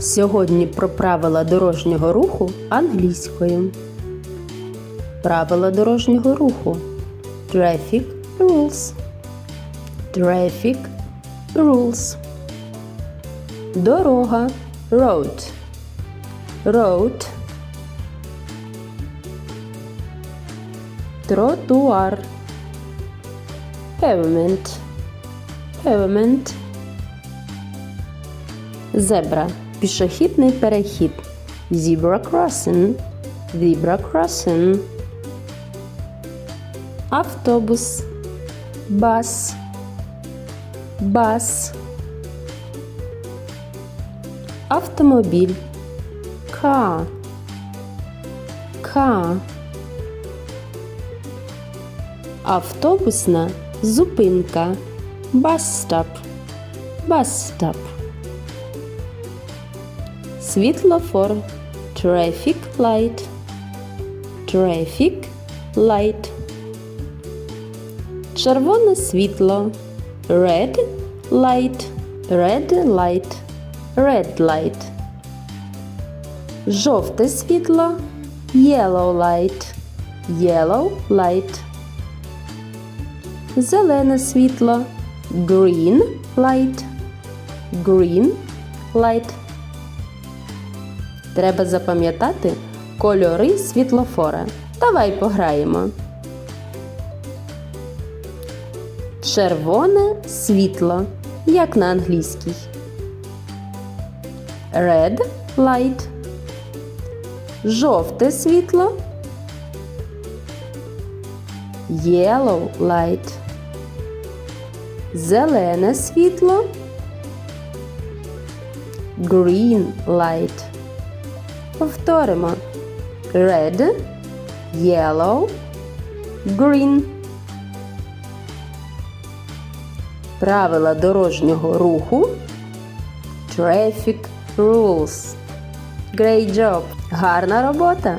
Сьогодні про правила дорожнього руху англійською. Правила дорожнього руху. Traffic rules. Traffic rules. Дорога. Road. Road. Тротуар. Pavement. Pavement. Зебра. Пішохідний перехід. Zebra crossing. Zebra crossing. Автобус. Бас. Бас. Автомобіль. Car. Car. Автобусна зупинка. Bus stop. Bus stop. Світлофор. Traffic light. Traffic light. Червоне світло. Red light. Red light. Red light. Жовте світло. Yellow light. Yellow light. Зелене світло. Green light. Green light. Треба запам'ятати кольори світлофора. Давай пограємо. Червоне світло. Як на англійській. Red light. Жовте світло. Yellow light. Зелене світло. Green light. Повторимо. Red, yellow, green. Правила дорожнього руху. Traffic rules. Great job! Гарна робота!